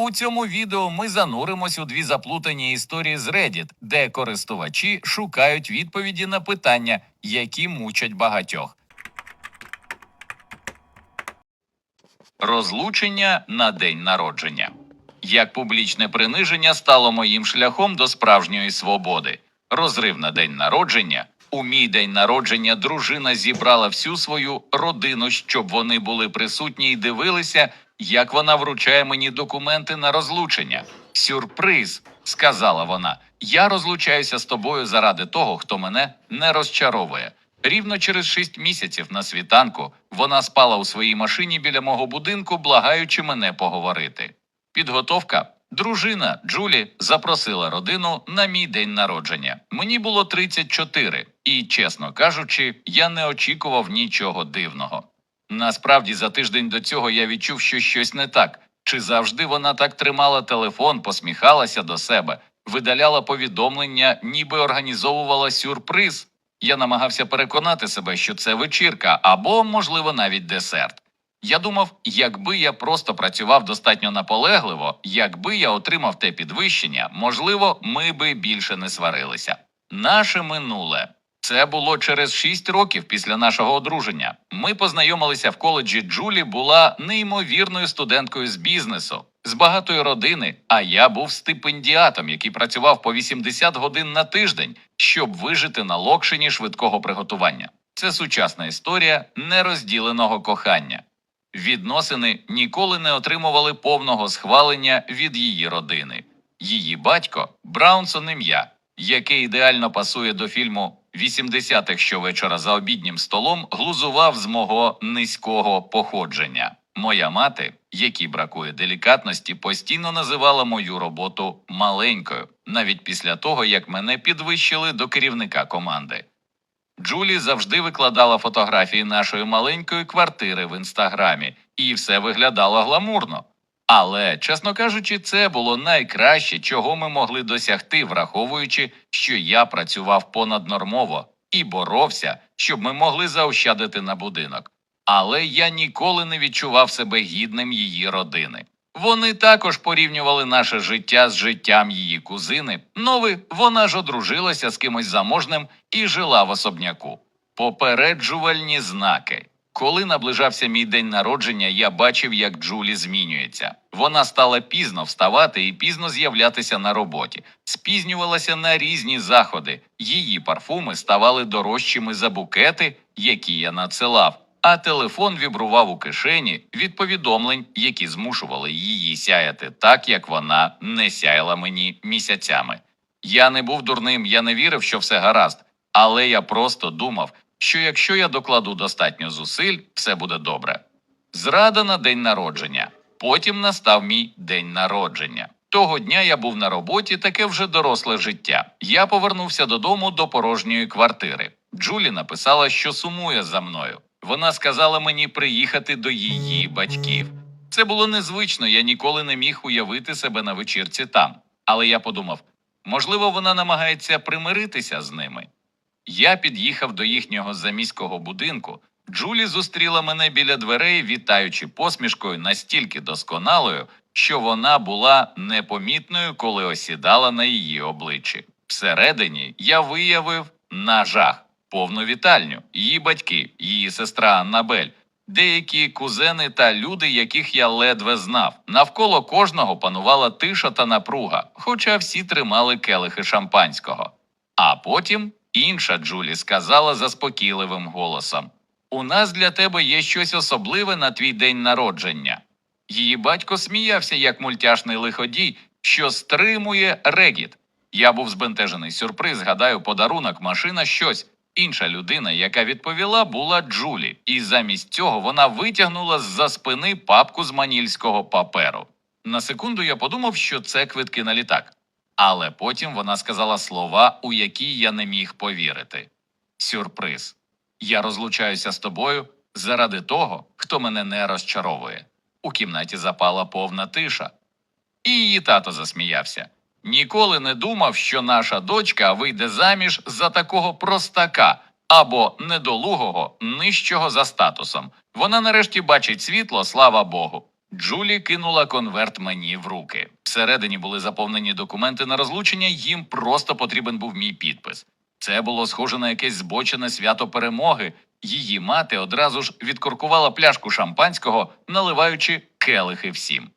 У цьому відео ми зануримось у дві заплутані історії з Reddit, де користувачі шукають відповіді на питання, які мучать багатьох. Розлучення на день народження. Як публічне приниження стало моїм шляхом до справжньої свободи. Розрив на день народження. У мій день народження дружина зібрала всю свою родину, щоб вони були присутні і дивилися, як вона вручає мені документи на розлучення. Сюрприз, сказала вона. Я розлучаюся з тобою заради того, хто мене не розчаровує. Рівно через шість місяців на світанку вона спала у своїй машині біля мого будинку, благаючи мене поговорити. Підготовка. Дружина Джулі запросила родину на мій день народження. Мені було 34, і, чесно кажучи, я не очікував нічого дивного. Насправді, за тиждень до цього я відчув, що щось не так. Чи завжди вона так тримала телефон, посміхалася до себе, видаляла повідомлення, ніби організовувала сюрприз. Я намагався переконати себе, що це вечірка або, можливо, навіть десерт. Я думав, якби я просто працював достатньо наполегливо, якби я отримав те підвищення, можливо, ми би більше не сварилися. Наше минуле. Це було через шість років після нашого одруження. Ми познайомилися в коледжі. Джулі була неймовірною студенткою з бізнесу, з багатої родини. А я був стипендіатом, який працював по 80 годин на тиждень, щоб вижити на локшині швидкого приготування. Це сучасна історія нерозділеного кохання. Відносини ніколи не отримували повного схвалення від її родини. Її батько Браунсон ім'я, яке ідеально пасує до фільму 80-х щовечора за обіднім столом, глузував з мого низького походження. Моя мати, якій бракує делікатності, постійно називала мою роботу маленькою, навіть після того, як мене підвищили до керівника команди. Джулі завжди викладала фотографії нашої маленької квартири в інстаграмі, і все виглядало гламурно. Але, чесно кажучи, це було найкраще, чого ми могли досягти, враховуючи, що я працював понаднормово і боровся, щоб ми могли заощадити на будинок. Але я ніколи не відчував себе гідним її родини. Вони також порівнювали наше життя з життям її кузини. Нови, вона ж одружилася з кимось заможним і жила в особняку. Попереджувальні знаки. Коли наближався мій день народження, я бачив, як Джулі змінюється. Вона стала пізно вставати і пізно з'являтися на роботі, спізнювалася на різні заходи. Її парфуми ставали дорожчими за букети, які я надсилав. А телефон вібрував у кишені від повідомлень, які змушували її сяяти так, як вона не сяяла мені місяцями. Я не був дурним, я не вірив, що все гаразд, але я просто думав, що якщо я докладу достатньо зусиль, все буде добре. Зрада на день народження. Потім настав мій день народження. Того дня я був на роботі, таке вже доросле життя. Я повернувся додому до порожньої квартири. Джулі написала, що сумує за мною. Вона сказала мені приїхати до її батьків. Це було незвично, я ніколи не міг уявити себе на вечірці там. Але я подумав, можливо, вона намагається примиритися з ними. Я під'їхав до їхнього заміського будинку. Джулі зустріла мене біля дверей, вітаючи посмішкою настільки досконалою, що вона була непомітною, коли осідала на її обличчі. Всередині я виявив на жах повну вітальню, її батьки, її сестра Аннабель, деякі кузени та люди, яких я ледве знав. Навколо кожного панувала тиша та напруга, хоча всі тримали келихи шампанського. А потім інша Джулі сказала заспокійливим голосом: У нас для тебе є щось особливе на твій день народження. Її батько сміявся як мультяшний лиходій, що стримує регіт. Я був збентежений сюрприз, гадаю, подарунок, машина, щось. Інша людина, яка відповіла, була Джулі, і замість цього вона витягнула з-за спини папку з манільського паперу. На секунду я подумав, що це квитки на літак. Але потім вона сказала слова, у які я не міг повірити. Сюрприз. Я розлучаюся з тобою заради того, хто мене не розчаровує. У кімнаті запала повна тиша. І її тато засміявся. Ніколи не думав, що наша дочка вийде заміж за такого простака або недолугого, нижчого за статусом. Вона нарешті бачить світло, слава Богу. Джулі кинула конверт мені в руки. Всередині були заповнені документи на розлучення, їм просто потрібен був мій підпис. Це було схоже на якесь збочене свято перемоги. Її мати одразу ж відкоркувала пляшку шампанського, наливаючи келихи всім.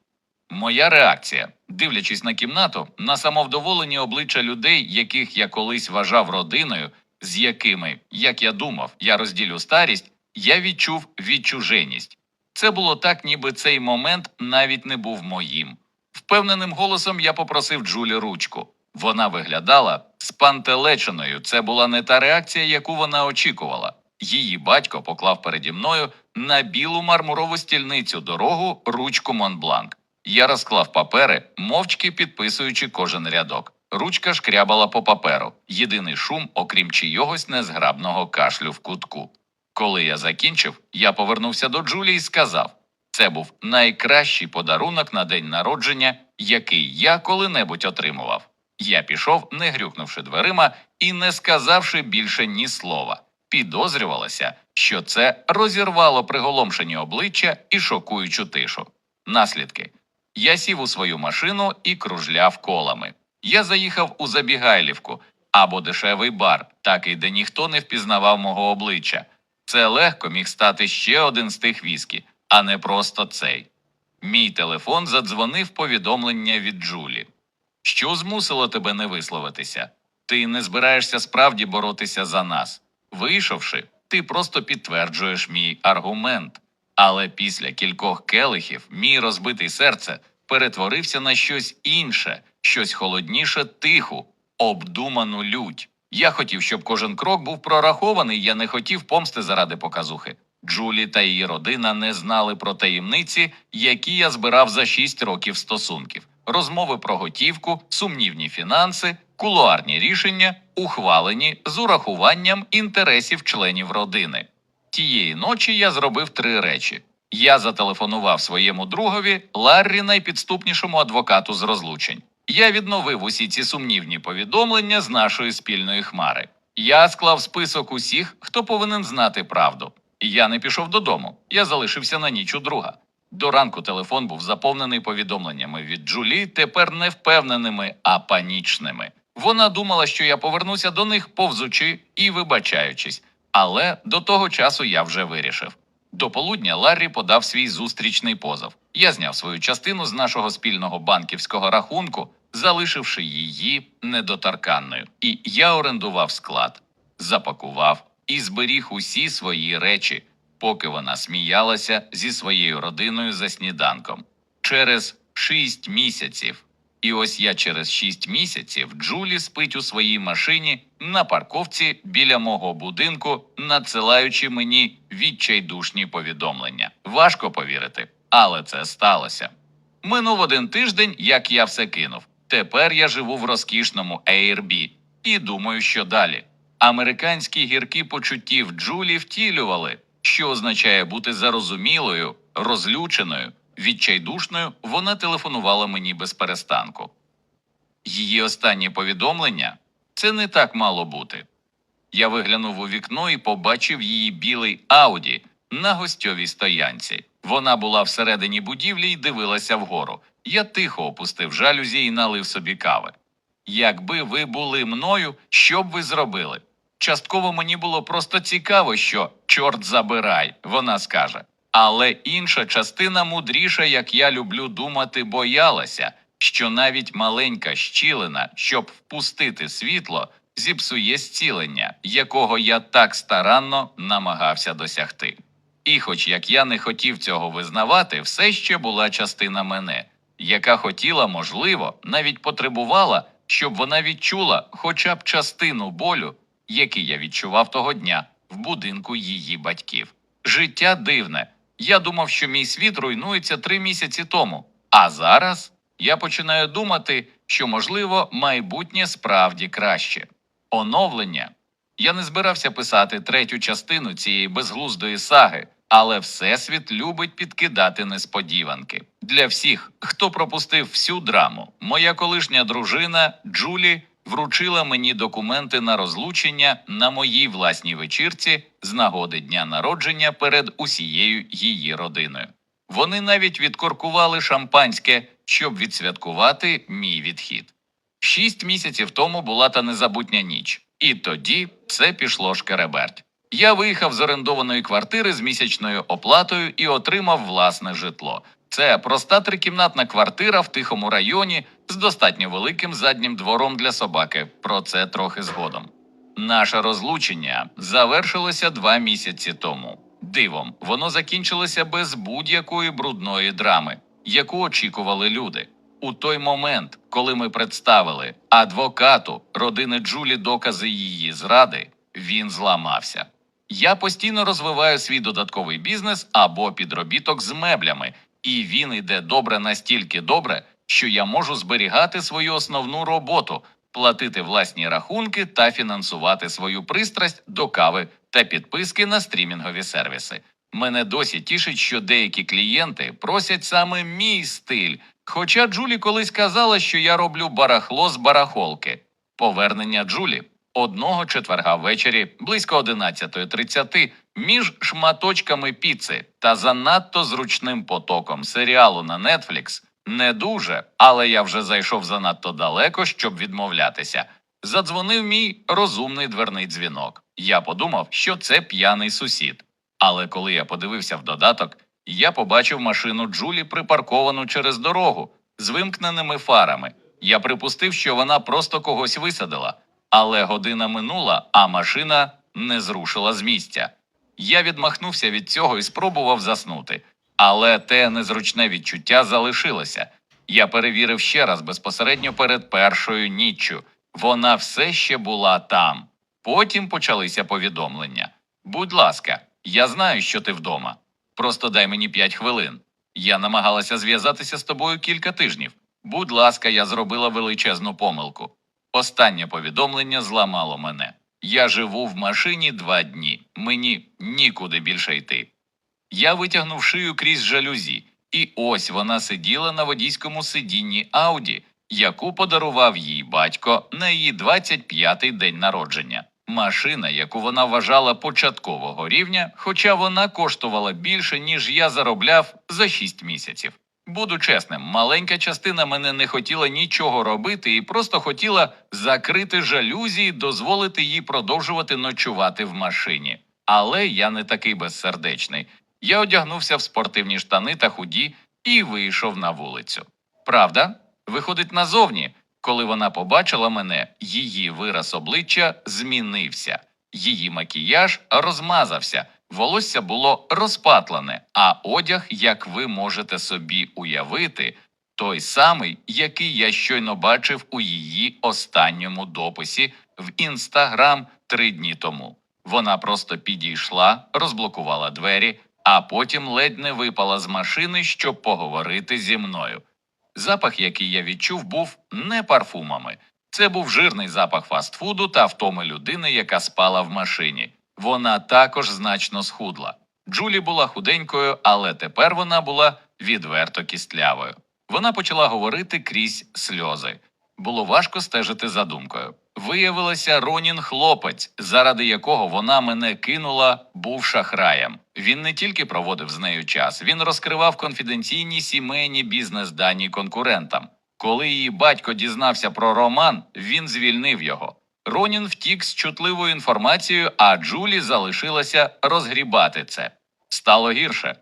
Моя реакція, дивлячись на кімнату, на самовдоволені обличчя людей, яких я колись вважав родиною, з якими, як я думав, я розділю старість, я відчув відчуженість. Це було так, ніби цей момент навіть не був моїм. Впевненим голосом я попросив Джулі ручку. Вона виглядала спантелеченою. Це була не та реакція, яку вона очікувала. Її батько поклав переді мною на білу мармурову стільницю дорогу ручку Монбланк. Я розклав папери, мовчки підписуючи кожен рядок. Ручка шкрябала по паперу. Єдиний шум, окрім чийогось незграбного кашлю в кутку. Коли я закінчив, я повернувся до Джулі і сказав: це був найкращий подарунок на день народження, який я коли-небудь отримував. Я пішов, не грюкнувши дверима і не сказавши більше ні слова. Підозрювалося, що це розірвало приголомшені обличчя і шокуючу тишу. Наслідки. Я сів у свою машину і кружляв колами. Я заїхав у Забігайлівку або дешевий бар, такий, де ніхто не впізнавав мого обличчя. Це легко міг стати ще один з тих віскі, а не просто цей. Мій телефон задзвонив повідомлення від Джулі. Що змусило тебе не висловитися? Ти не збираєшся справді боротися за нас. Вийшовши, ти просто підтверджуєш мій аргумент. Але після кількох келихів мій розбитий серце перетворився на щось інше, щось холодніше, тиху, обдуману лють. Я хотів, щоб кожен крок був прорахований, я не хотів помсти заради показухи. Джулі та її родина не знали про таємниці, які я збирав за шість років стосунків. Розмови про готівку, сумнівні фінанси, кулуарні рішення, ухвалені з урахуванням інтересів членів родини. Тієї ночі я зробив три речі. Я зателефонував своєму другові Ларрі найпідступнішому адвокату з розлучень. Я відновив усі ці сумнівні повідомлення з нашої спільної хмари. Я склав список усіх, хто повинен знати правду. Я не пішов додому. Я залишився на ніч у друга. До ранку телефон був заповнений повідомленнями від Джулі, тепер не впевненими, а панічними. Вона думала, що я повернуся до них, повзучи і вибачаючись. Але до того часу я вже вирішив. До полудня Ларрі подав свій зустрічний позов. Я зняв свою частину з нашого спільного банківського рахунку, залишивши її недоторканною. І я орендував склад, запакував і зберіг усі свої речі, поки вона сміялася зі своєю родиною за сніданком. Через шість місяців. І ось я через шість місяців Джулі спить у своїй машині на парковці біля мого будинку, надсилаючи мені відчайдушні повідомлення. Важко повірити, але це сталося. Минув один тиждень, як я все кинув. Тепер я живу в розкішному Airbnb і думаю, що далі. Американські гіркі почуттів Джулі втілювали, що означає бути зарозумілою, розлюченою, відчайдушною. Вона телефонувала мені без перестанку. Її останні повідомлення це не так мало бути. Я виглянув у вікно і побачив її білий Ауді на гостьовій стоянці. Вона була всередині будівлі і дивилася вгору. Я тихо опустив жалюзі і налив собі кави. Якби ви були мною, що б ви зробили? Частково мені було просто цікаво, що чорт забирай, вона скаже. Але інша частина мудріша, як я люблю думати, боялася, що навіть маленька щілина, щоб впустити світло, зіпсує зцілення, якого я так старанно намагався досягти. І, хоч як я не хотів цього визнавати, все ще була частина мене, яка хотіла, можливо, навіть потребувала, щоб вона відчула хоча б частину болю, який я відчував того дня в будинку її батьків. Життя дивне. Я думав, що мій світ руйнується три місяці тому. А зараз я починаю думати, що можливо майбутнє справді краще. Оновлення. Я не збирався писати третю частину цієї безглуздої саги, але Всесвіт любить підкидати несподіванки. Для всіх, хто пропустив всю драму, моя колишня дружина Джулі вручила мені документи на розлучення на моїй власній вечірці з нагоди дня народження перед усією її родиною. Вони навіть відкоркували шампанське, щоб відсвяткувати мій відхід. Шість місяців тому була та незабутня ніч, і тоді це пішло шкереберть. Я виїхав з орендованої квартири з місячною оплатою і отримав власне житло. Це проста трикімнатна квартира в тихому районі з достатньо великим заднім двором для собаки. Про це трохи згодом. Наше розлучення завершилося два місяці тому. Дивом, воно закінчилося без будь-якої брудної драми, яку очікували люди. У той момент, коли ми представили адвокату родини Джулі докази її зради, він зламався. Я постійно розвиваю свій додатковий бізнес або підробіток з меблями, і він йде добре настільки добре, що я можу зберігати свою основну роботу, платити власні рахунки та фінансувати свою пристрасть до кави та підписки на стрімінгові сервіси. Мене досі тішить, що деякі клієнти просять саме мій стиль. Хоча Джулі колись казала, що я роблю барахло з барахолки. Повернення Джулі одного четверга ввечері близько 11.30 між шматочками піци та занадто зручним потоком серіалу на Netflix не дуже, але я вже зайшов занадто далеко, щоб відмовлятися. Задзвонив мій розумний дверний дзвінок. Я подумав, що це п'яний сусід. Але коли я подивився в додаток, я побачив машину Джулі припарковану через дорогу з вимкненими фарами. Я припустив, що вона просто когось висадила, але година минула, а машина не зрушила з місця. Я відмахнувся від цього і спробував заснути, але те незручне відчуття залишилося. Я перевірив ще раз безпосередньо перед першою ніччю. Вона все ще була там. Потім почалися повідомлення. Будь ласка, я знаю, що ти вдома. Просто дай мені п'ять хвилин. Я намагалася зв'язатися з тобою кілька тижнів. Будь ласка, я зробила величезну помилку. Останнє повідомлення зламало мене. Я живу в машині два дні. Мені нікуди більше йти. Я витягнув шию крізь жалюзі, і ось вона сиділа на водійському сидінні Ауді, яку подарував їй батько на її 25-й день народження. Машина, яку вона вважала початкового рівня, хоча вона коштувала більше, ніж я заробляв за 6 місяців. Буду чесним, маленька частина мене не хотіла нічого робити і просто хотіла закрити жалюзі і дозволити їй продовжувати ночувати в машині. Але я не такий безсердечний. Я одягнувся в спортивні штани та худі і вийшов на вулицю. Правда, виходить назовні, коли вона побачила мене, її вираз обличчя змінився. Її макіяж розмазався, волосся було розпатлене, а одяг, як ви можете собі уявити, той самий, який я щойно бачив у її останньому дописі в інстаграм три дні тому. Вона просто підійшла, розблокувала двері, а потім ледь не випала з машини, щоб поговорити зі мною. Запах, який я відчув, був не парфумами. Це був жирний запах фастфуду та втоми людини, яка спала в машині. Вона також значно схудла. Джулі була худенькою, але тепер вона була відверто кістлявою. Вона почала говорити крізь сльози. Було важко стежити за думкою. Виявилося, Ронін хлопець, заради якого вона мене кинула, був шахраєм. Він не тільки проводив з нею час, він розкривав конфіденційні сімейні бізнес-дані конкурентам. Коли її батько дізнався про роман, він звільнив його. Ронін втік з чутливою інформацією, а Джулі залишилася розгрібати це. Стало гірше.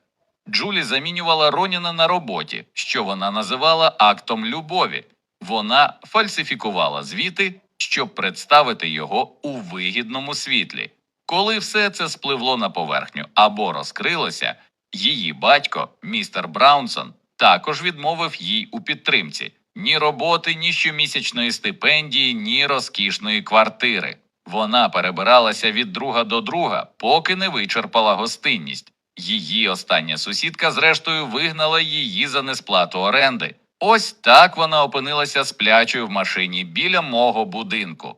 Джулі замінювала Роніна на роботі, що вона називала актом любові. Вона фальсифікувала звіти, щоб представити його у вигідному світлі. Коли все це спливло на поверхню або розкрилося, її батько, містер Браунсон, також відмовив їй у підтримці ні роботи, ні щомісячної стипендії, ні розкішної квартири. Вона перебиралася від друга до друга, поки не вичерпала гостинність. Її остання сусідка, зрештою, вигнала її за несплату оренди. Ось так вона опинилася сплячою в машині біля мого будинку.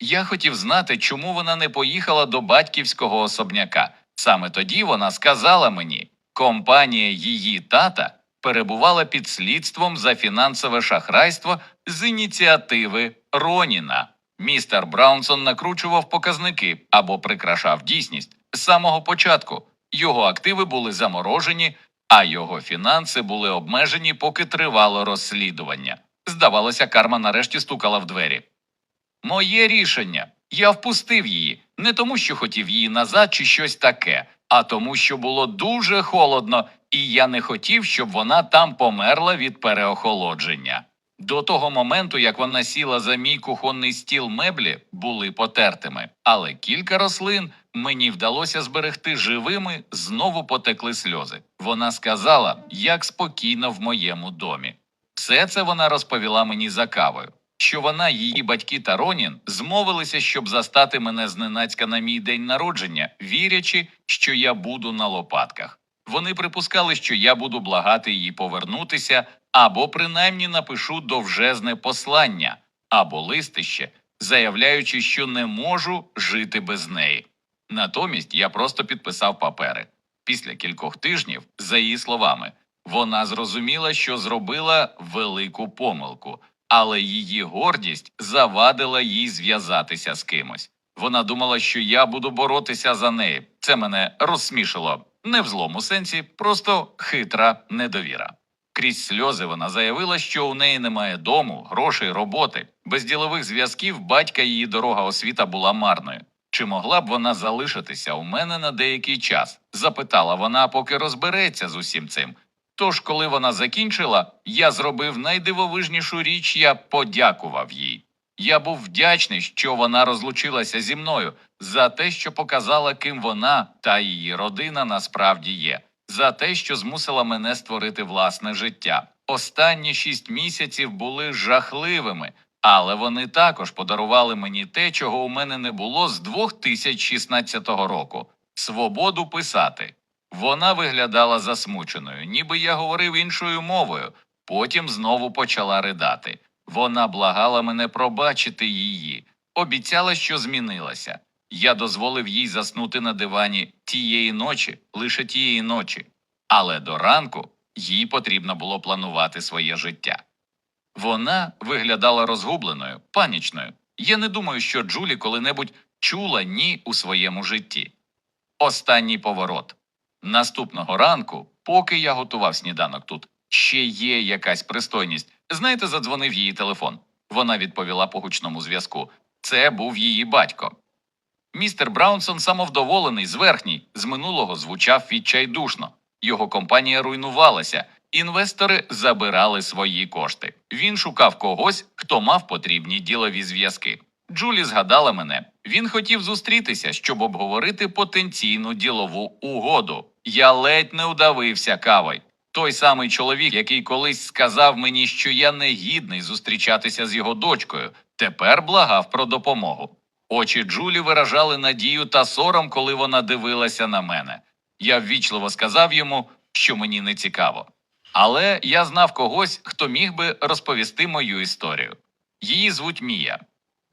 Я хотів знати, чому вона не поїхала до батьківського особняка. Саме тоді вона сказала мені, компанія її тата перебувала під слідством за фінансове шахрайство з ініціативи Роніна. Містер Браунсон накручував показники або прикрашав дійсність з самого початку. Його активи були заморожені, а його фінанси були обмежені, поки тривало розслідування. Здавалося, карма нарешті стукала в двері. Моє рішення. Я впустив її не тому, що хотів її назад чи щось таке, а тому, що було дуже холодно, і я не хотів, щоб вона там померла від переохолодження. До того моменту, як вона сіла за мій кухонний стіл меблі, були потертими, але кілька рослин мені вдалося зберегти живими, знову потекли сльози. Вона сказала, як спокійно в моєму домі. Все це вона розповіла мені за кавою. Що вона, її батьки та Ронін змовилися, щоб застати мене зненацька на мій день народження, вірячи, що я буду на лопатках. Вони припускали, що я буду благати її повернутися, або принаймні напишу довжезне послання або листище, заявляючи, що не можу жити без неї. Натомість я просто підписав папери. Після кількох тижнів, за її словами, вона зрозуміла, що зробила велику помилку, але її гордість завадила їй зв'язатися з кимось. Вона думала, що я буду боротися за неї. Це мене розсмішило. Не в злому сенсі, просто хитра недовіра. Крізь сльози вона заявила, що у неї немає дому, грошей, роботи. Без ділових зв'язків батька її дорога освіта була марною. Чи могла б вона залишитися у мене на деякий час? запитала вона, поки розбереться з усім цим. Тож, коли вона закінчила, я зробив найдивовижнішу річ, я подякував їй. Я був вдячний, що вона розлучилася зі мною за те, що показала, ким вона та її родина насправді є, за те, що змусила мене створити власне життя. Останні шість місяців були жахливими, але вони також подарували мені те, чого у мене не було з 2016 року свободу писати. Вона виглядала засмученою, ніби я говорив іншою мовою. Потім знову почала ридати. Вона благала мене пробачити її, обіцяла, що змінилася. Я дозволив їй заснути на дивані тієї ночі, лише тієї ночі. Але до ранку їй потрібно було планувати своє життя. Вона виглядала розгубленою, панічною. Я не думаю, що Джулі коли-небудь чула ні у своєму житті. Останній поворот. Наступного ранку, поки я готував сніданок тут, ще є якась пристойність. Знаєте, задзвонив її телефон. Вона відповіла по гучному зв'язку. Це був її батько. Містер Браунсон самовдоволений, зверхній, з минулого звучав відчайдушно. Його компанія руйнувалася, інвестори забирали свої кошти. Він шукав когось, хто мав потрібні ділові зв'язки. Джулі згадала мене. Він хотів зустрітися, щоб обговорити потенційну ділову угоду. Я ледь не удавився кавой. Той самий чоловік, який колись сказав мені, що я не гідний зустрічатися з його дочкою, тепер благав про допомогу. Очі Джулі виражали надію та сором, коли вона дивилася на мене. Я ввічливо сказав йому, що мені не цікаво. Але я знав когось, хто міг би розповісти мою історію. Її звуть Мія.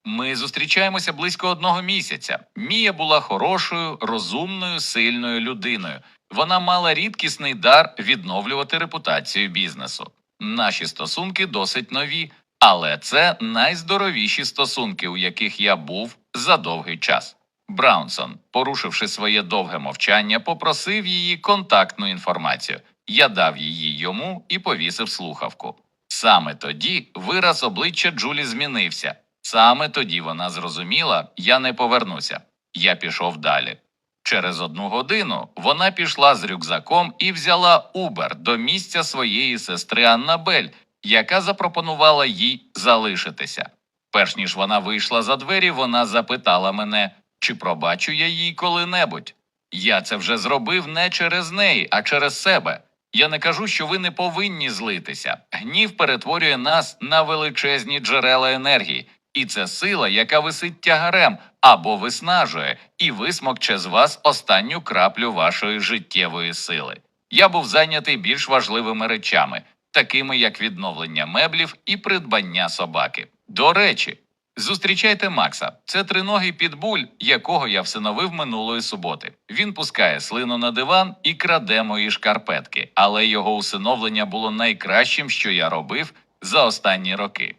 Ми зустрічаємося близько одного місяця. Мія була хорошою, розумною, сильною людиною. Вона мала рідкісний дар відновлювати репутацію бізнесу. Наші стосунки досить нові, але це найздоровіші стосунки, у яких я був за довгий час. Браунсон, порушивши своє довге мовчання, попросив її контактну інформацію. Я дав її йому і повісив слухавку. Саме тоді вираз обличчя Джулі змінився. Саме тоді вона зрозуміла, я не повернуся. Я пішов далі. Через одну годину вона пішла з рюкзаком і взяла Убер до місця своєї сестри Аннабель, яка запропонувала їй залишитися. Перш ніж вона вийшла за двері, вона запитала мене, чи пробачу я їй коли-небудь. Я це вже зробив не через неї, а через себе. Я не кажу, що ви не повинні злитися. Гнів перетворює нас на величезні джерела енергії, і це сила, яка висить тягарем або виснажує, і висмокче з вас останню краплю вашої життєвої сили. Я був зайнятий більш важливими речами, такими як відновлення меблів і придбання собаки. До речі, зустрічайте Макса. Це триногий підбуль, якого я всиновив минулої суботи. Він пускає слину на диван і краде мої шкарпетки, але його усиновлення було найкращим, що я робив за останні роки.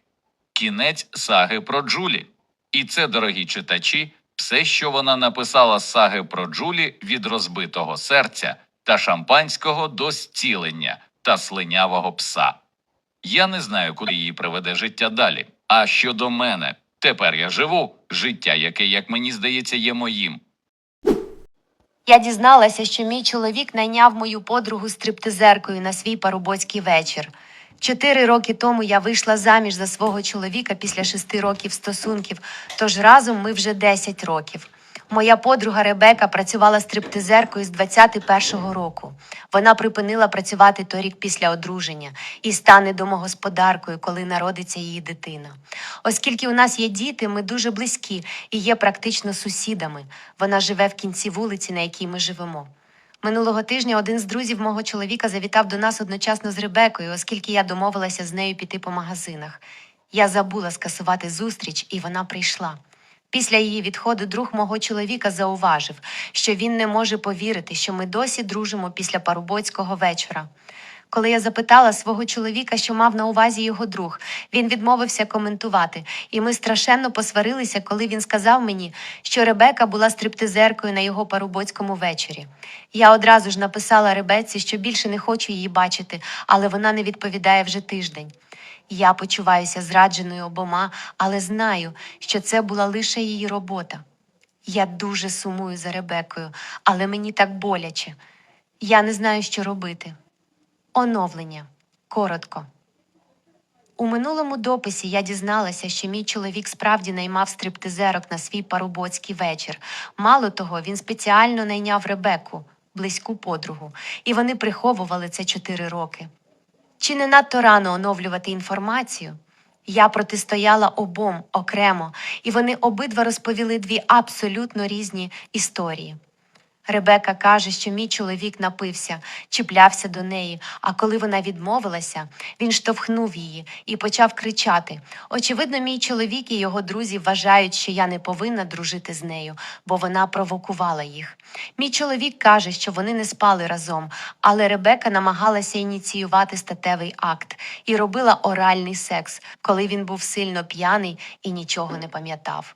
Кінець саги про Джулі. І це, дорогі читачі, все, що вона написала з саги про Джулі від розбитого серця, та шампанського до зцілення та слинявого пса. Я не знаю, куди її приведе життя далі. А щодо мене, тепер я живу життя, яке, як мені здається, є моїм. Я дізналася, що мій чоловік найняв мою подругу стриптизеркою на свій парубоцький вечір. Чотири роки тому я вийшла заміж за свого чоловіка після шести років стосунків, тож разом ми вже 10 років. Моя подруга Ребека працювала стриптизеркою з 21-го року. Вона припинила працювати торік після одруження і стане домогосподаркою, коли народиться її дитина. Оскільки у нас є діти, ми дуже близькі і є практично сусідами. Вона живе в кінці вулиці, на якій ми живемо. Минулого тижня один з друзів мого чоловіка завітав до нас одночасно з Ребекою, оскільки я домовилася з нею піти по магазинах. Я забула скасувати зустріч, і вона прийшла. Після її відходу друг мого чоловіка зауважив, що він не може повірити, що ми досі дружимо після парубоцького вечора. Коли я запитала свого чоловіка, що мав на увазі його друг, він відмовився коментувати, і ми страшенно посварилися, коли він сказав мені, що Ребека була стриптизеркою на його парубоцькому вечорі. Я одразу ж написала Ребеці, що більше не хочу її бачити, але вона не відповідає вже тиждень. Я почуваюся зрадженою обома, але знаю, що це була лише її робота. Я дуже сумую за Ребекою, але мені так боляче. Я не знаю, що робити. Оновлення. Коротко. У минулому дописі я дізналася, що мій чоловік справді наймав стриптизерок на свій парубоцький вечір. Мало того, він спеціально найняв Ребеку, близьку подругу, і вони приховували це чотири роки. Чи не надто рано оновлювати інформацію? Я протистояла обом окремо, і вони обидва розповіли дві абсолютно різні історії. Ребека каже, що мій чоловік напився, чіплявся до неї, а коли вона відмовилася, він штовхнув її і почав кричати. Очевидно, мій чоловік і його друзі вважають, що я не повинна дружити з нею, бо вона провокувала їх. Мій чоловік каже, що вони не спали разом, але Ребека намагалася ініціювати статевий акт і робила оральний секс, коли він був сильно п'яний і нічого не пам'ятав.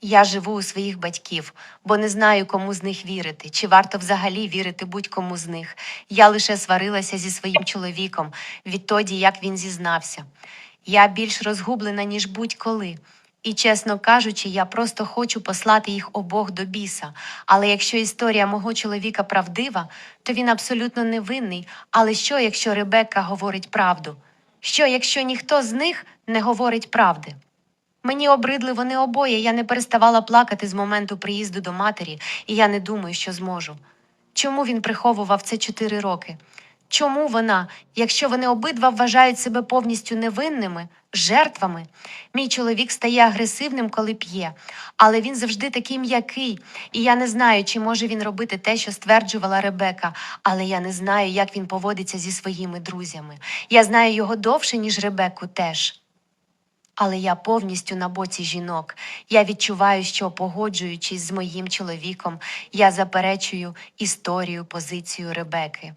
Я живу у своїх батьків, бо не знаю, кому з них вірити, чи варто взагалі вірити будь-кому з них. Я лише сварилася зі своїм чоловіком відтоді, як він зізнався. Я більш розгублена, ніж будь-коли. І, чесно кажучи, я просто хочу послати їх обох до біса. Але якщо історія мого чоловіка правдива, то він абсолютно невинний. Але що, якщо Ребекка говорить правду? Що, якщо ніхто з них не говорить правди? Мені обридли вони обоє, я не переставала плакати з моменту приїзду до матері, і я не думаю, що зможу. Чому він приховував це чотири роки? Чому вона, якщо вони обидва вважають себе повністю невинними, жертвами? Мій чоловік стає агресивним, коли п'є, але він завжди такий м'який, і я не знаю, чи може він робити те, що стверджувала Ребека, але я не знаю, як він поводиться зі своїми друзями. Я знаю його довше, ніж Ребеку теж. Але я повністю на боці жінок. Я відчуваю, що погоджуючись з моїм чоловіком, я заперечую історію, позицію Ребеки.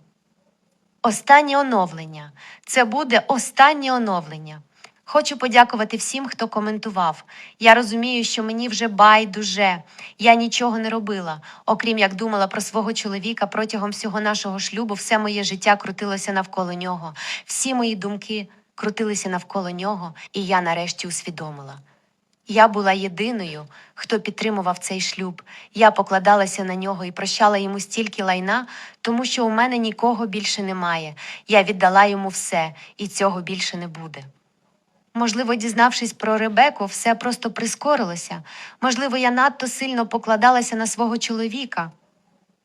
Останнє оновлення. Це буде останнє оновлення. Хочу подякувати всім, хто коментував. Я розумію, що мені вже байдуже. Я нічого не робила, окрім як думала про свого чоловіка протягом всього нашого шлюбу, все моє життя крутилося навколо нього. Всі мої думки крутилися навколо нього, і я нарешті усвідомила. Я була єдиною, хто підтримував цей шлюб. Я покладалася на нього і прощала йому стільки лайна, тому що у мене нікого більше немає. Я віддала йому все, і цього більше не буде. Можливо, дізнавшись про Ребеку, все просто прискорилося. Можливо, я надто сильно покладалася на свого чоловіка.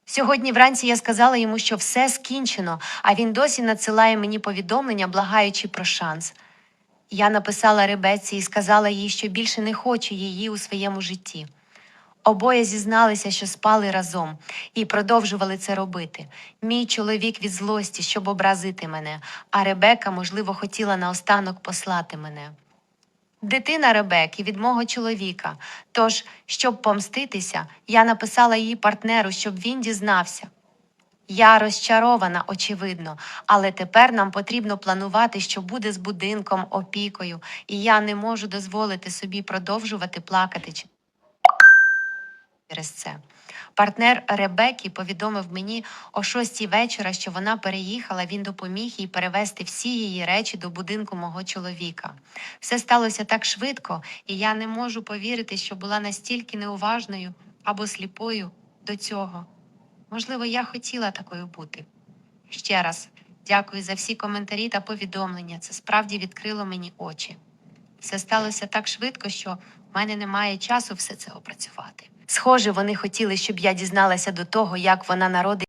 Сьогодні вранці я сказала йому, що все скінчено, а він досі надсилає мені повідомлення, благаючи про шанс. Я написала Ребеці і сказала їй, що більше не хочу її у своєму житті. Обоє зізналися, що спали разом, і продовжували це робити. Мій чоловік від злості, щоб образити мене, а Ребека, можливо, хотіла наостанок послати мене. Дитина Ребеки від мого чоловіка. Тож, щоб помститися, я написала її партнеру, щоб він дізнався. Я розчарована, очевидно, але тепер нам потрібно планувати, що буде з будинком, опікою, і я не можу дозволити собі продовжувати плакати. Через це. Партнер Ребекі повідомив мені о шостій вечора, що вона переїхала. Він допоміг їй перевезти всі її речі до будинку мого чоловіка. Все сталося так швидко, і я не можу повірити, що була настільки неуважною або сліпою до цього. Можливо, я хотіла такою бути. Ще раз дякую за всі коментарі та повідомлення. Це справді відкрило мені очі. Все сталося так швидко, що в мене немає часу все це опрацювати. Схоже, вони хотіли, щоб я дізналася до того, як вона народить.